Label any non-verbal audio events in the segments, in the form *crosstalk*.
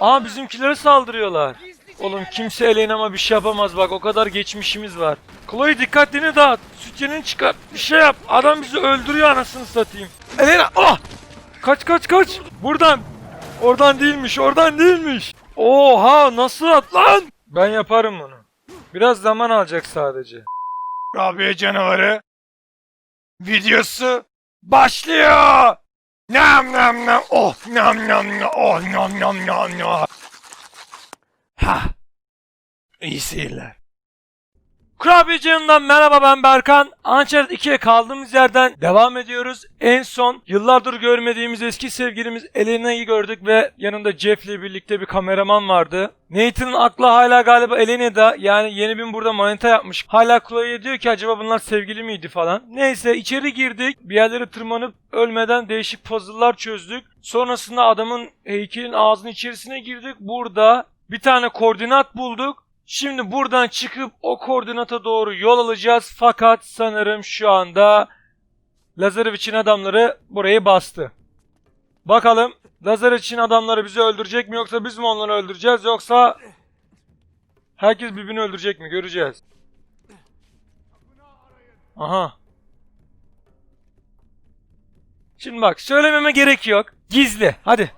Aa bizimkilere saldırıyorlar. Oğlum kimse Elena'ma bir şey yapamaz bak o kadar geçmişimiz var. Chloe dikkatini dağıt. Sütyenini çıkar. Bir şey yap. Adam bizi öldürüyor anasını satayım. Elena ah! Kaç kaç kaç. Buradan. Oradan değilmiş oradan değilmiş. Oha nasıl at lan? Ben yaparım bunu. Biraz zaman alacak sadece. Rabia canavarı videosu başlıyor. Nam nam nam oh nam nam nam oh nam nam nam nam. Ha. İyi seyirler. Kurabiye merhaba ben Berkan. Uncharted 2'ye kaldığımız yerden devam ediyoruz. En son yıllardır görmediğimiz eski sevgilimiz Elena'yı gördük ve yanında Jeff ile birlikte bir kameraman vardı. Nathan'ın aklı hala galiba Elena'da yani yeni bin burada manita yapmış. Hala Chloe'ye diyor ki acaba bunlar sevgili miydi falan. Neyse içeri girdik. Bir yerlere tırmanıp ölmeden değişik puzzle'lar çözdük. Sonrasında adamın heykelin ağzının içerisine girdik. Burada bir tane koordinat bulduk. Şimdi buradan çıkıp o koordinata doğru yol alacağız. Fakat sanırım şu anda Lazarevich'in adamları burayı bastı. Bakalım Lazarevich'in adamları bizi öldürecek mi yoksa biz mi onları öldüreceğiz yoksa herkes birbirini öldürecek mi göreceğiz. Aha. Şimdi bak söylememe gerek yok. Gizli. Hadi.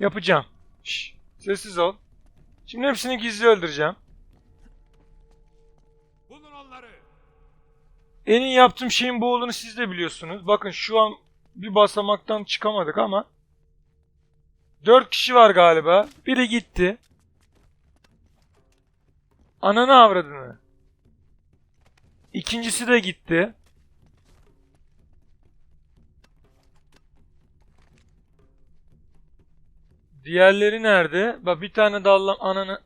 Yapacağım. Şş, sessiz ol. Şimdi hepsini gizli öldüreceğim. En iyi yaptığım şeyin bu olduğunu siz de biliyorsunuz. Bakın şu an bir basamaktan çıkamadık ama. Dört kişi var galiba. Biri gitti. Ananı avradını. İkincisi de gitti. Diğerleri nerede? Bak bir tane dallam ananı.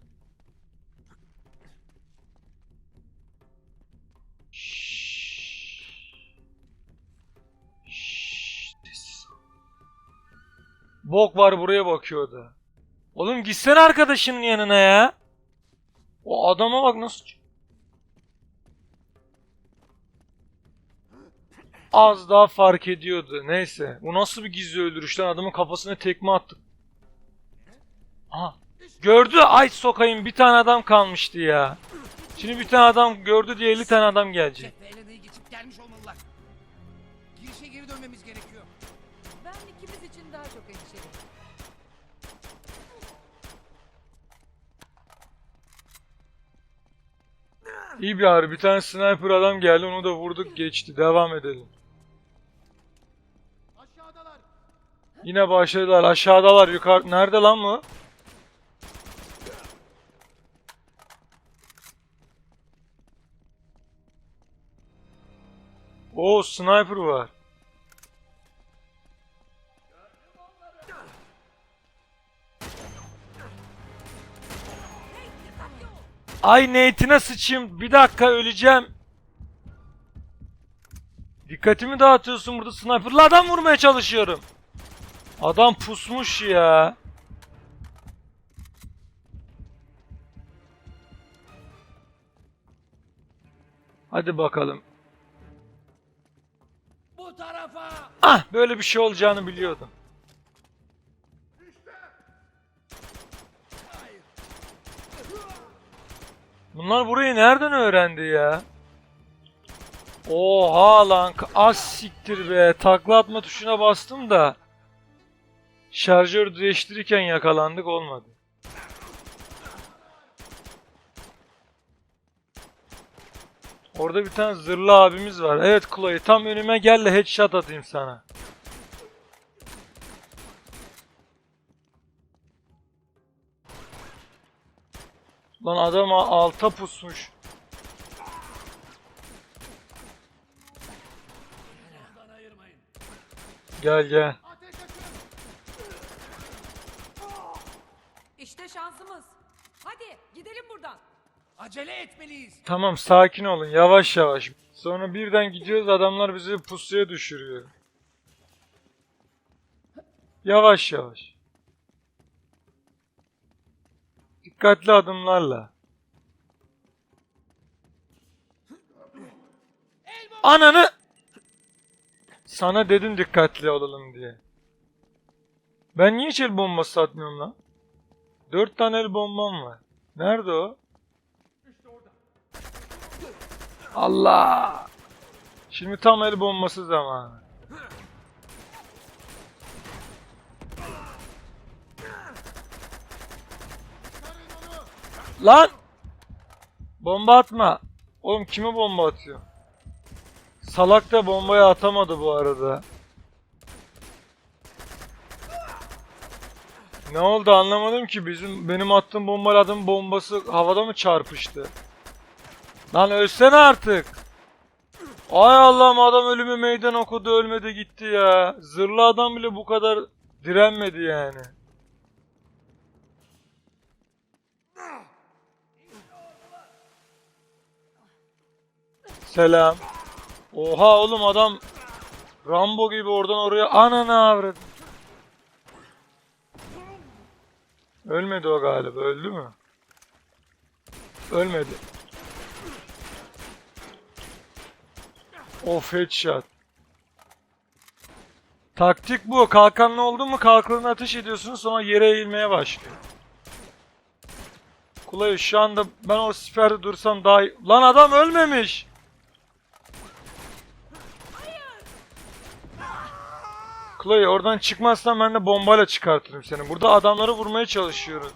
Bok var buraya bakıyordu. Oğlum gitsene arkadaşının yanına ya. O adama bak nasıl... Az daha fark ediyordu. Neyse. Bu nasıl bir gizli öldürüş lan? Adamın kafasına tekme attık. Aha. Gördü. Ay sokayım bir tane adam kalmıştı ya. Şimdi bir tane adam gördü diye 50 tane adam gelecek. Geçip gelmiş olmalılar. Girişe geri dönmemiz gerekiyor. İyi bir ağrı. Bir tane sniper adam geldi. Onu da vurduk geçti. Devam edelim. Aşağıdalar. Yine başladılar. Aşağıdalar. Yukarı. Nerede lan bu? Oo sniper var. Ay Nate'ine sıçayım. Bir dakika öleceğim. Dikkatimi dağıtıyorsun burada sniper'la adam vurmaya çalışıyorum. Adam pusmuş ya. Hadi bakalım. Bu tarafa. Ah böyle bir şey olacağını biliyordum. Bunlar burayı nereden öğrendi ya? Oha lan az siktir be. Takla atma tuşuna bastım da. Şarjör değiştirirken yakalandık olmadı. Orada bir tane zırhlı abimiz var. Evet Chloe tam önüme gel de headshot atayım sana. Lan adam alta pusmuş. Gel gel. İşte şansımız. Hadi gidelim buradan. Acele etmeliyiz. Tamam sakin olun yavaş yavaş. Sonra birden gidiyoruz adamlar bizi pusuya düşürüyor. Yavaş yavaş. Dikkatli adımlarla. Ananı! Sana dedim dikkatli olalım diye. Ben niye el bombası atmıyorum lan? Dört tane el bombam var. Nerede o? Allah! Şimdi tam el bombası zamanı. Lan! Bomba atma. Oğlum kime bomba atıyor? Salak da bombayı atamadı bu arada. Ne oldu anlamadım ki bizim benim attığım bombayla adamın bombası havada mı çarpıştı? Lan ölsene artık. Ay Allah'ım adam ölümü meydan okudu ölmedi gitti ya. Zırhlı adam bile bu kadar direnmedi yani. Selam. Oha oğlum adam Rambo gibi oradan oraya ananı avradı. Ölmedi o galiba. Öldü mü? Ölmedi. Of headshot. Taktik bu. Kalkanlı oldu mu kalkanını ateş ediyorsun sonra yere eğilmeye başlıyor. Kulayı şu anda ben o siperde dursam daha iyi. Lan adam ölmemiş. Chloe oradan çıkmazsan ben de bombayla çıkartırım seni. Burada adamları vurmaya çalışıyoruz.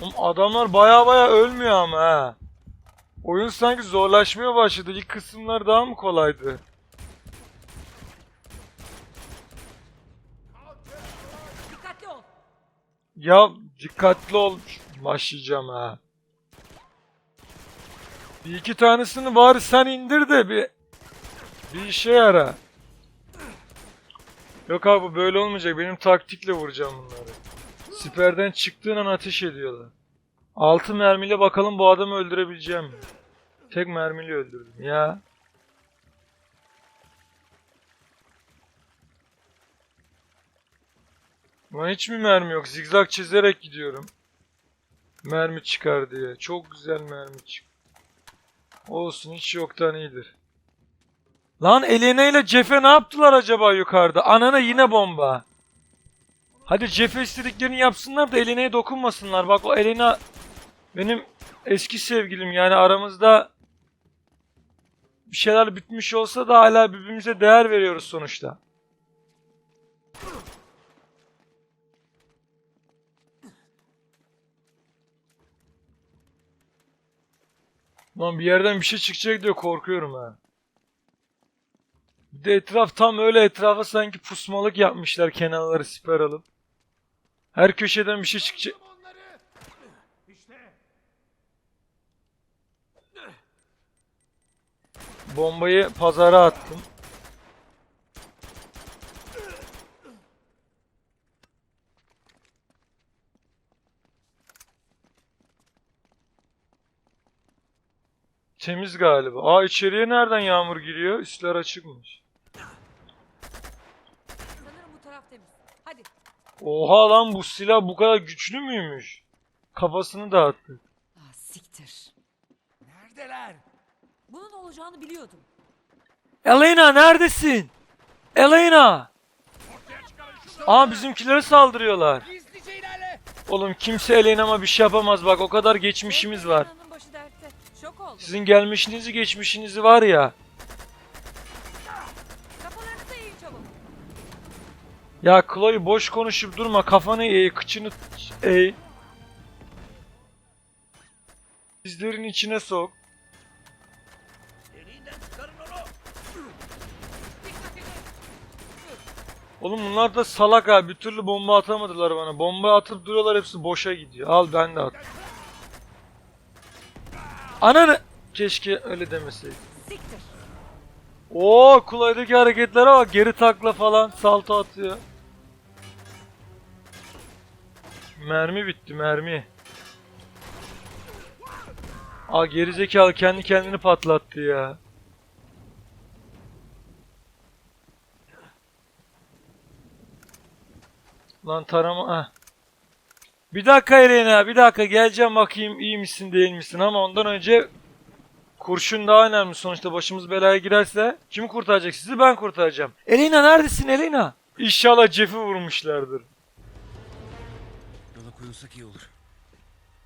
Oğlum adamlar baya baya ölmüyor ama ha. Oyun sanki zorlaşmaya başladı. İlk kısımlar daha mı kolaydı? Ya dikkatli ol. Başlayacağım ha. Bir iki tanesini bari sen indir de bir bir işe yara. Yok abi böyle olmayacak. Benim taktikle vuracağım bunları. Siperden çıktığın an ateş ediyorlar. Altı mermiyle bakalım bu adamı öldürebileceğim mi? Tek mermiyle öldürdüm ya. Lan hiç mi mermi yok? Zigzag çizerek gidiyorum. Mermi çıkar diye. Çok güzel mermi çık. Olsun hiç yoktan iyidir. Lan Elena ile Cefe ne yaptılar acaba yukarıda? Anana yine bomba. Hadi Cefe istediklerini yapsınlar da Elena'ya dokunmasınlar. Bak o Elena benim eski sevgilim yani aramızda bir şeyler bitmiş olsa da hala birbirimize değer veriyoruz sonuçta. Lan bir yerden bir şey çıkacak diye korkuyorum ha. Bir de etraf tam öyle etrafa sanki pusmalık yapmışlar kenarları siper alıp. Her köşeden bir şey çıkacak. Bombayı pazara attım. Temiz galiba. Aa içeriye nereden yağmur giriyor? Üstler açıkmış. Sanırım bu taraf temiz. Hadi. Oha lan bu silah bu kadar güçlü müymüş? Kafasını dağıttı. Ah siktir. Neredeler? Bunun olacağını biliyordum. Elena neredesin? Elena! Aa bizimkilere saldırıyorlar. Gizlice ilerle. Oğlum kimse Elena'ma bir şey yapamaz bak o kadar geçmişimiz var. Sizin gelmişinizi geçmişinizi var ya. Kafalarınızı eğin çabuk. Ya Chloe boş konuşup durma kafanı eğ, kıçını eğ. Dizlerin içine sok. Oğlum bunlar da salak ha. Bir türlü bomba atamadılar bana. Bomba atıp duruyorlar hepsi boşa gidiyor. Al ben de at. Ananı! Keşke öyle demeseydim. Siktir. Oo Chloe'deki hareketlere bak. Geri takla falan. Salto atıyor. Mermi bitti mermi. Aa gerizekalı kendi kendini patlattı ya. Lan tarama ah. Bir dakika Elena bir dakika geleceğim bakayım iyi misin değil misin ama ondan önce kurşun daha önemli sonuçta başımız belaya girerse kim kurtaracak sizi ben kurtaracağım. Elena neredesin Elena? İnşallah Jeff'i vurmuşlardır. Yola koyulsak iyi olur.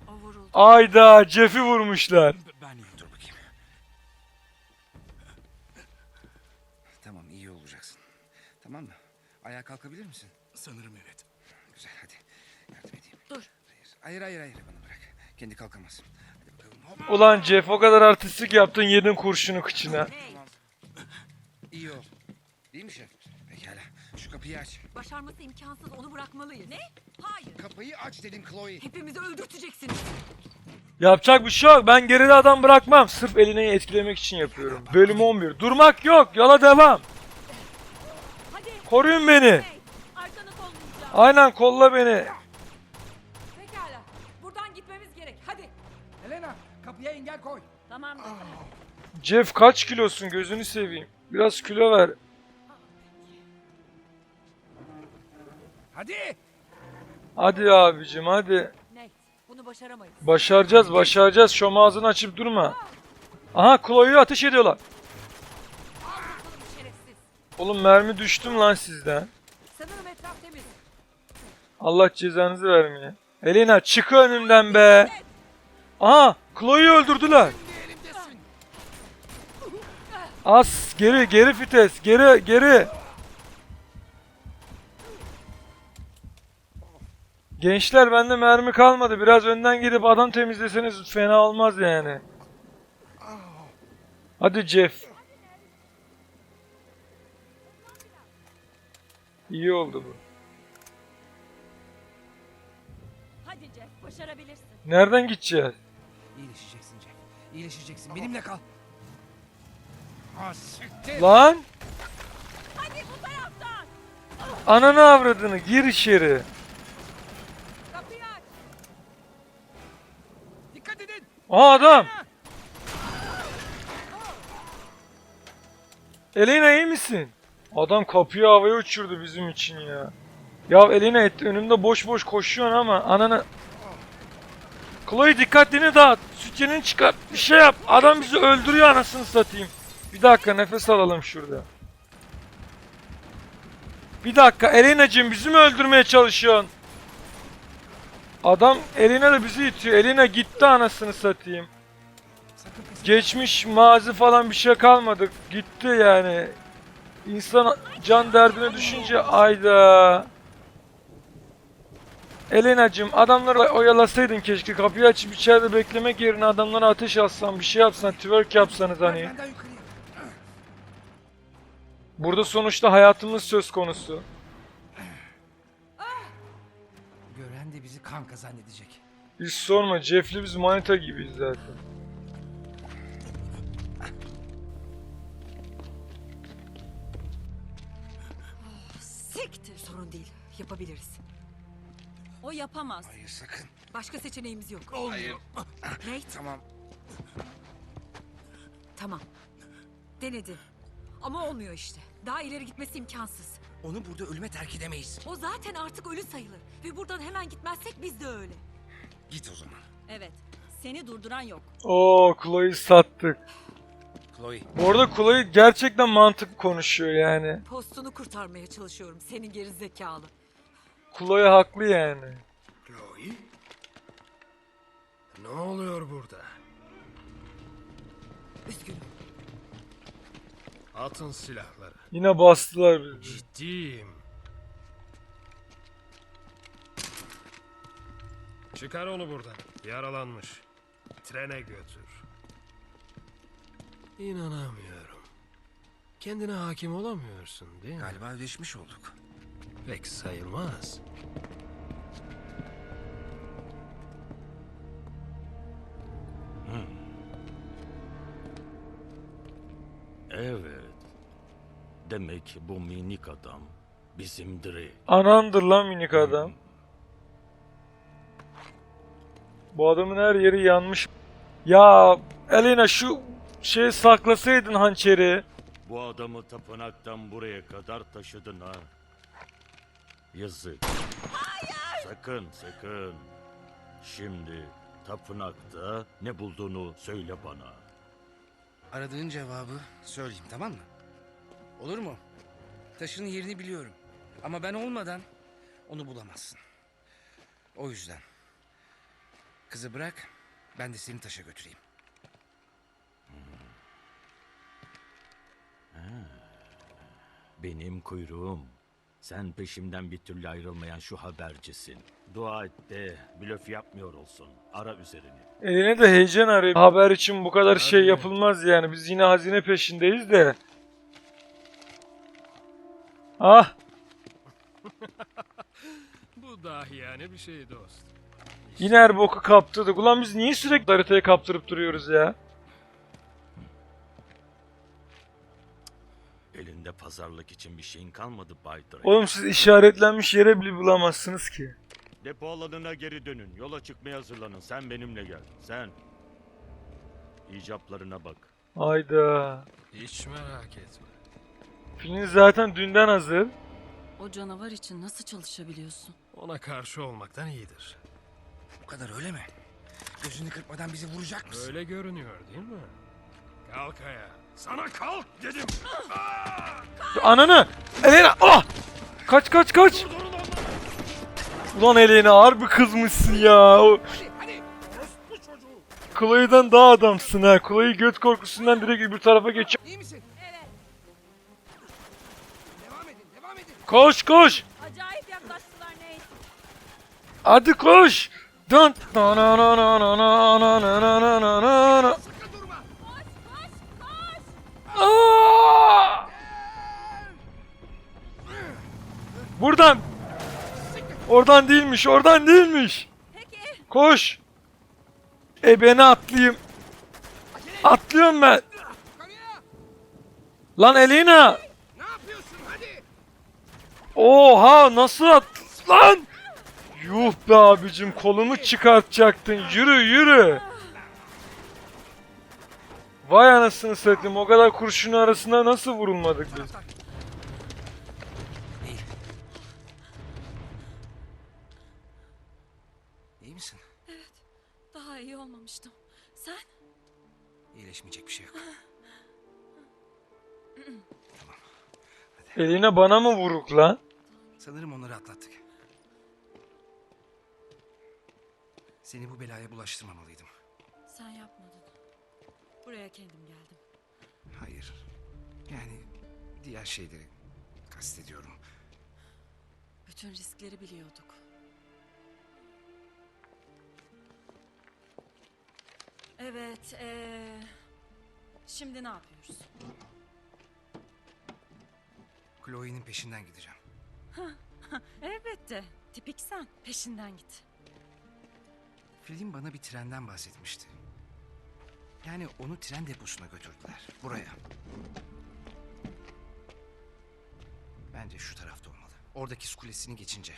O vuruldu. Ayda Jeff'i vurmuşlar. Ben iyiyim. Dur bakayım. Tamam iyi olacaksın. Tamam mı? Ayağa kalkabilir misin? Sanırım evet. Güzel hadi. Yardım edeyim. Dur. Hayır hayır hayır, bana bırak. Kendi kalkamaz. Hadi bakalım. Hop. Ulan Jeff o kadar artistik yaptın yedin kurşunu kıçına. İyi ol. Değil mi şef? Pekala. Şu kapıyı aç. başarması imkansız onu bırakmalıyız. Ne? Hayır. Kapıyı aç dedim Chloe. Hepimizi öldürteceksiniz. Yapacak bir şey yok. Ben geride adam bırakmam. Sırf Elina'yı etkilemek için yapıyorum. Bölüm 11. Durmak yok. Yola devam. Hadi. Koruyun beni. Hey, arkanı kollayacağım. Aynen kolla beni. Pekala. Buradan gitmemiz gerek. Hadi. Helena kapıya engel koy. Tamam. Jeff kaç kilosun gözünü seveyim. Biraz kilo ver. Hadi. Hadi abicim hadi. Nate, bunu başaramayız. Başaracağız başaracağız. Şom ağzını açıp durma. Aha Chloe'yu ateş ediyorlar. Oğlum mermi düştüm lan sizden. Sanırım etraf temiz. Allah cezanızı vermeye. Elena çık önümden be. Aha Chloe'yi öldürdüler. As geri geri vites geri geri. Gençler bende mermi kalmadı. Biraz önden gidip adam temizleseniz fena olmaz yani. Hadi Jeff. İyi oldu bu. Hadi Jeff, başarabilirsin. Nereden gideceğiz? İyileşeceksin Jeff. İyileşeceksin. Benimle kal. Lan Hadi bu taraftan. ananı avradını gir içeri. Kapıyı aç. Dikkat edin. Aa adam. Elena iyi misin? Adam kapıyı havaya uçurdu bizim için ya. Ya Elena et önümde boş boş koşuyorsun ama ananı... Chloe dikkatini dağıt. Sütyenini çıkar. Bir şey yap. Adam bizi öldürüyor anasını satayım. Bir dakika nefes alalım şurada. Bir dakika Elena'cığım bizi mi öldürmeye çalışıyorsun? Adam Elena da bizi itiyor. Elena gitti anasını satayım. Geçmiş mazi falan bir şey kalmadı. Gitti yani. İnsan can derdine düşünce ayda. Elena'cığım adamları oyalasaydın keşke. Kapıyı açıp içeride beklemek yerine adamlara ateş atsan bir şey yapsan twerk yapsanız hani. Burada sonuçta hayatımız söz konusu. Gören de bizi kanka zannedecek. Hiç sorma Jeff'li biz manita gibiyiz zaten. Siktir. Sorun değil. Yapabiliriz. O yapamaz. Hayır sakın. Başka seçeneğimiz yok. Hayır. Nate, Tamam. tamam. Denedi. Ama olmuyor işte. Daha ileri gitmesi imkansız. Onu burada ölüme terk edemeyiz. O zaten artık ölü sayılır. Ve buradan hemen gitmezsek biz de öyle. Git o zaman. Evet. Seni durduran yok. Oo Chloe'yi sattık. Chloe. Bu arada Chloe gerçekten mantık konuşuyor yani. Postunu kurtarmaya çalışıyorum. Senin geri zekalı. Chloe haklı yani. Chloe? Ne oluyor burada? Üzgünüm. Atın silahları. Yine bastılar. Ciddiyim. Çıkar onu buradan. Yaralanmış. Trene götür. İnanamıyorum. Kendine hakim olamıyorsun değil mi? Galiba ödeşmiş olduk. Pek sayılmaz. Evet. Demek bu minik adam bizim Drake. Anandır lan minik adam. Bu adamın her yeri yanmış. Ya Elena şu şeyi saklasaydın hançeri. Bu adamı tapınaktan buraya kadar taşıdın ha. Yazık. Hayır! Sakın sakın. Şimdi tapınakta ne bulduğunu söyle bana. Aradığın cevabı söyleyeyim tamam mı? Olur mu? Taşın yerini biliyorum. Ama ben olmadan onu bulamazsın. O yüzden kızı bırak ben de seni taşa götüreyim. Benim kuyruğum. Sen peşimden bir türlü ayrılmayan şu habercisin. Dua et de blöf yapmıyor olsun. Ara üzerini. Eline de heyecan arıyor. Haber için bu kadar şey yapılmaz yani. Biz yine hazine peşindeyiz de. Ah *laughs* Bu dahiyane bir şey dost. yine her boku kaptırdık. Ulan biz niye sürekli haritaya kaptırıp duruyoruz ya? Elinde pazarlık için bir şeyin kalmadı Bay Drake. Oğlum siz işaretlenmiş yere bile bulamazsınız ki. Depo alanına geri dönün. Yola çıkmaya hazırlanın. Sen benimle gel. Sen. İcaplarına bak. Hayda. Hiç merak etme. Film zaten dünden hazır. O canavar için nasıl çalışabiliyorsun? Ona karşı olmaktan iyidir. Bu kadar öyle mi? Gözünü kırpmadan bizi vuracak mısın? Öyle görünüyor değil mi? Kalk ayağa. Sana kalk dedim. Ananı! Elena! Ah! Kaç kaç kaç! Ulan Elena harbi kızmışsın ya. O... Chloe'den daha adamsın ha. Chloe göt korkusundan direkt öbür tarafa geçiyor. İyi misin? Koş koş! Acayip yaklaştılar Nate. Hadi koş! Dön! Na na na na na na na na na na na na na. Aa! Buradan. Oradan değilmiş, oradan değilmiş. Peki. Koş. E beni atlayayım. Atlıyorum ben. Lan Elena. Oha nasıl at? Lan. Yuh be abicim kolumu çıkartacaktın. Yürü yürü. Vay anasını satayım o kadar kurşunun arasında nasıl vurulmadık biz? İyi. İyi misin? Daha iyi olmamıştım. Sen? İyileşmeyecek bir şey yok. *laughs* Eline bana mı vuruk lan? Sanırım onları atlattık. Seni bu belaya bulaştırmamalıydım. Sen yapmadın. Buraya kendim geldim. Hayır. Yani diğer şeyleri kastediyorum. Bütün riskleri biliyorduk. Evet, ee, şimdi ne yapıyoruz? Chloe'nin peşinden gideceğim. Elbette. Tipik sen. Peşinden git. Film bana bir trenden bahsetmişti. Yani onu tren deposuna götürdüler. Buraya. Bence şu tarafta olmalı. Oradaki su kulesini geçince.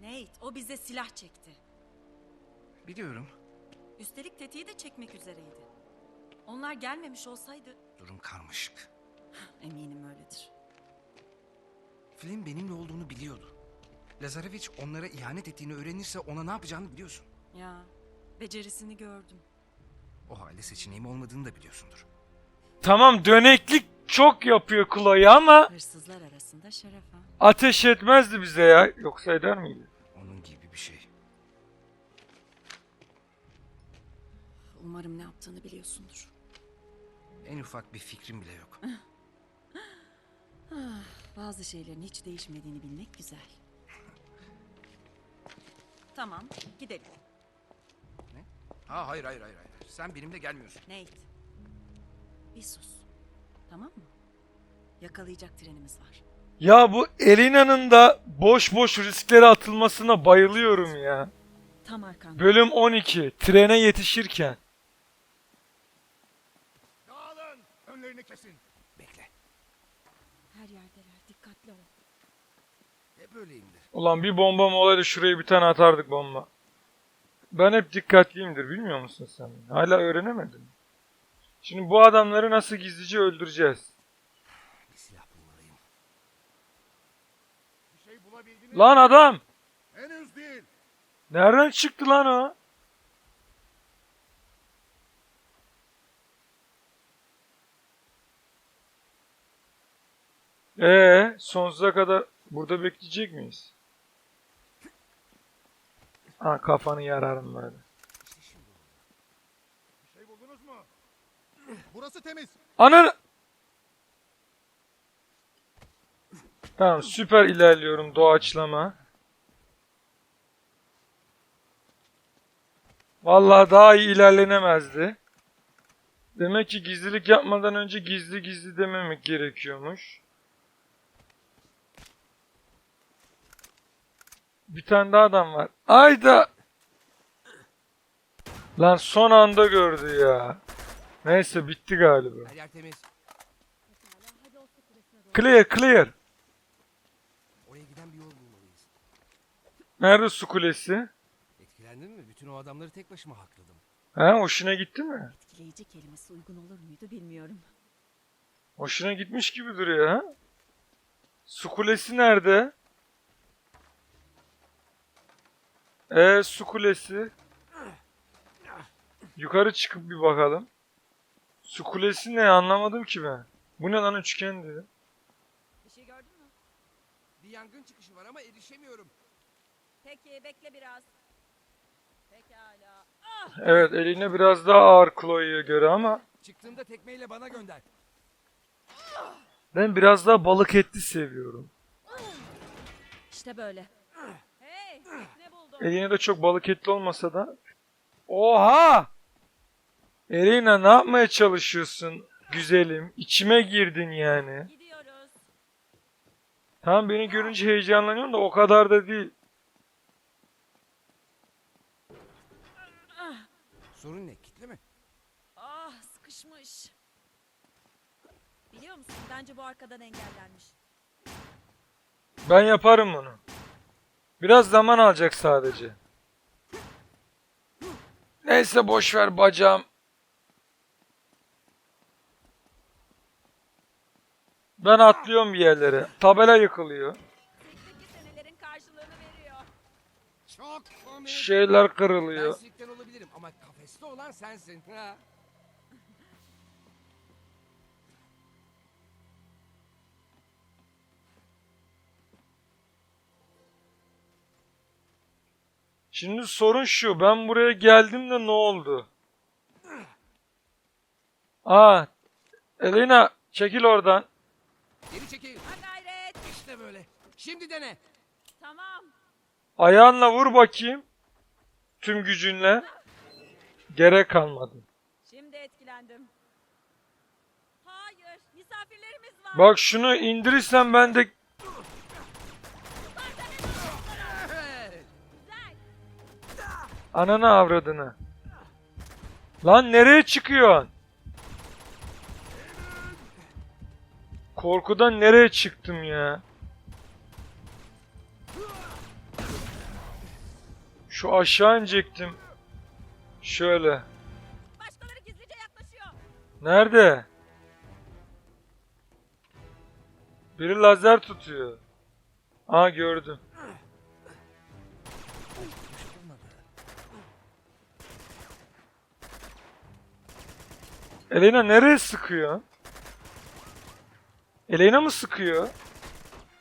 Nate, o bize silah çekti. Biliyorum. Üstelik tetiği de çekmek üzereydi. Onlar gelmemiş olsaydı... Durum karmaşık. Eminim öyledir. Film benimle olduğunu biliyordu. Lazareviç onlara ihanet ettiğini öğrenirse ona ne yapacağını biliyorsun. Ya, becerisini gördüm. O halde seçeneğim olmadığını da biliyorsundur. Tamam döneklik çok yapıyor Chloe ama Hırsızlar arasında şeref ha. ateş etmezdi bize ya. Yoksa eder miydi? Onun gibi bir şey. Umarım ne yaptığını biliyorsundur. En ufak bir fikrim bile yok. *laughs* Bazı şeylerin hiç değişmediğini bilmek güzel. Tamam, gidelim. Ha hayır hayır hayır hayır. Sen benimle gelmiyorsun. Nate, bir sus. Tamam mı? Yakalayacak trenimiz var. Ya bu Elina'nın da boş boş risklere atılmasına bayılıyorum ya. Tam arkanda. Bölüm 12. Trene yetişirken. Dağılın! Önlerini kesin. Bekle. Her yerdeler, dikkatli ol. Hep öyleyimdir. Ulan bir bomba mı olaydı şuraya bir tane atardık bomba. Ben hep dikkatliyimdir bilmiyor musun sen? Hala öğrenemedin. mi? Şimdi bu adamları nasıl gizlice öldüreceğiz? Bir silah bulmalıyım. Bir şey bulabildiniz Lan adam! Henüz değil. Nereden çıktı lan o? Ee, sonsuza kadar Burada bekleyecek miyiz? Ha kafanı yararım böyle. Bir şey buldunuz mu? Burası temiz. Ananı... Tamam süper ilerliyorum doğaçlama. Vallahi daha iyi ilerlenemezdi. Demek ki gizlilik yapmadan önce gizli gizli dememek gerekiyormuş. Bir tane daha adam var. Ayda! Lan son anda gördü ya. Neyse bitti galiba. Her yer temiz. Clear clear. Oraya giden bir yol bulmalıyız. Nerede su kulesi? Etkilendin mi? Bütün o adamları tek başıma hakladım. He hoşuna gitti mi? Etkileyici kelimesi uygun olur muydu bilmiyorum. Hoşuna gitmiş gibi duruyor ha? Su kulesi nerede? Ee su kulesi. Yukarı çıkıp bir bakalım. Su kulesi ne anlamadım ki ben. Bu ne lan üçgendi? Bir şey gördün mü? Bir yangın çıkışı var ama erişemiyorum. Peki bekle biraz. Pekala. Evet eline biraz daha ağır Chloe'ye göre ama Çıktığımda tekmeyle bana gönder. ben biraz daha balık etli seviyorum. İşte böyle. Hey ne buldun? Eline de çok balık etli olmasa da. Oha! Elina ne yapmaya çalışıyorsun güzelim? İçime girdin yani. Gidiyoruz. Tamam beni görünce heyecanlanıyorum da o kadar da değil. Sorun ne? Kitle mi? Ah sıkışmış. Biliyor musun bence bu arkadan engellenmiş. Ben yaparım bunu. Biraz zaman alacak sadece. Neyse boş ver bacağım. Ben atlıyorum bir yerlere. Tabela yıkılıyor. Şeyler Ben kırılıyor. sirkten olabilirim ama kafeste olan sensin. Şimdi sorun şu. Ben buraya geldim de ne oldu? Aa. Elena çekil oradan. Geri çekil. Ha gayret. İşte böyle. Şimdi dene. Tamam. Ayağınla vur bakayım. Tüm gücünle. Gerek kalmadı. Şimdi etkilendim. Hayır. Misafirlerimiz var. Bak şunu indirirsen ben de ananı avradını. Lan nereye çıkıyorsun? Korkudan nereye çıktım ya? Şu aşağı inecektim. Şöyle. Nerede? Biri lazer tutuyor. Aa gördüm. Elena nereye sıkıyor? Elena mı sıkıyor?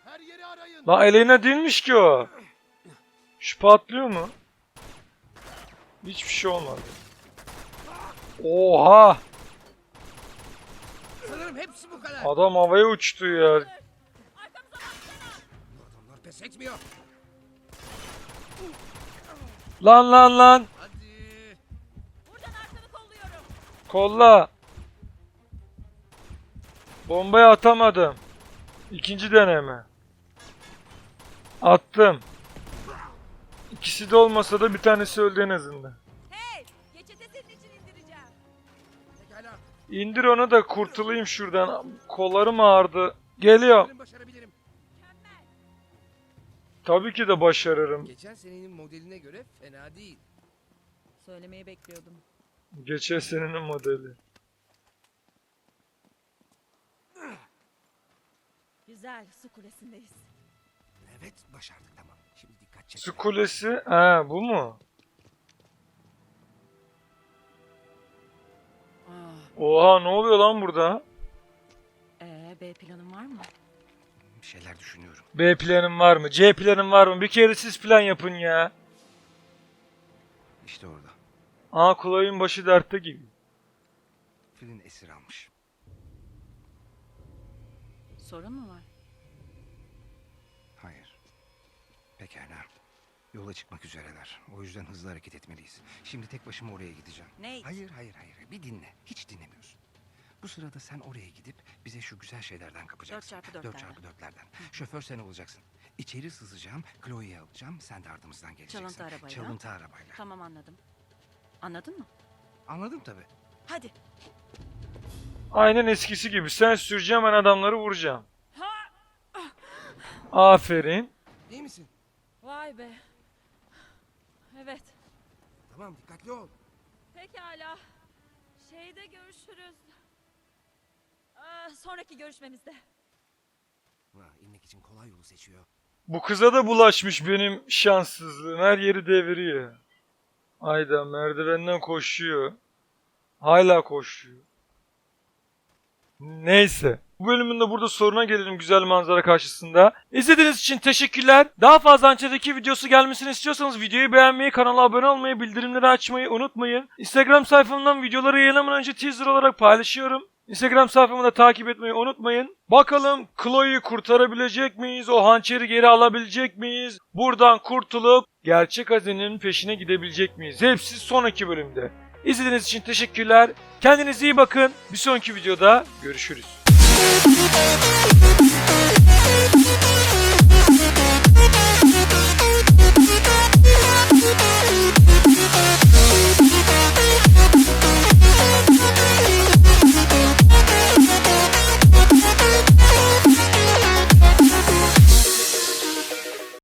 Her yeri arayın. Lan Elena değilmiş ki o. Şu patlıyor mu? Hiçbir şey olmadı. Oha! Sanırım hepsi bu kadar. Adam havaya uçtu ya. Adamlar pes etmiyor. Lan lan lan. Hadi. Buradan arkanı kolluyorum. Kolla. Bombayı atamadım. İkinci deneme. Attım. İkisi de olmasa da bir tanesi öldü en azından. Hey. Geçete senin için indireceğim. Pekala. İndir onu da kurtulayım şuradan. Kollarım ağrıdı. Mükemmel. Tabii ki de başarırım. Geçen senenin modeline göre fena değil. Söylemeyi bekliyordum. Geçen senenin modeli. Güzel. Su kulesindeyiz. Evet başardık tamam. Şimdi dikkat çek. Su kulesi. Ha bu mu? Ah. Oha ne oluyor lan burada? Ee, B planın var mı? Bir şeyler düşünüyorum. B planın var mı? C planın var mı? Bir kere siz plan yapın ya. İşte orada. Aa Chloe'nin başı dertte gibi. Flynn esir almış. Sorun mu var? Hayır. Pekala. Yola çıkmak üzereler. O yüzden hızlı hareket etmeliyiz. Şimdi tek başıma oraya gideceğim. Nate. Hayır, hayır, hayır. Bir dinle. Hiç dinlemiyorsun. Bu sırada sen oraya gidip bize şu güzel şeylerden kapacaksın. 4x4'lerden. Dört çarpı dörtlerden. Şoför sen olacaksın. İçeri sızacağım, Chloe'yi alacağım. Sen de ardımızdan geleceksin. Çalıntı arabayla. Çalıntı arabayla. Tamam anladım. Anladın mı? Anladım tabii. Hadi. Aynen eskisi gibi. Sen süreceğim ben adamları vuracağım. Aferin. İyi misin? Vay be. Evet. Tamam dikkatli ol. Pekala. Şeyde görüşürüz. Aa, sonraki görüşmemizde. Ha, inmek için kolay yolu seçiyor. Bu kıza da bulaşmış benim şanssızlığım. Her yeri deviriyor. Ayda merdivenden koşuyor. Hala koşuyor. Neyse. Bu bölümün de burada soruna gelelim güzel manzara karşısında. İzlediğiniz için teşekkürler. Daha fazla Ançer'deki videosu gelmesini istiyorsanız videoyu beğenmeyi, kanala abone olmayı, bildirimleri açmayı unutmayın. Instagram sayfamdan videoları yayınlamadan önce teaser olarak paylaşıyorum. Instagram sayfamı da takip etmeyi unutmayın. Bakalım Chloe'yi kurtarabilecek miyiz? O hançeri geri alabilecek miyiz? Buradan kurtulup gerçek hazinenin peşine gidebilecek miyiz? Hepsi sonraki bölümde. İzlediğiniz için teşekkürler. Kendinize iyi bakın. Bir sonraki videoda görüşürüz. Thank you.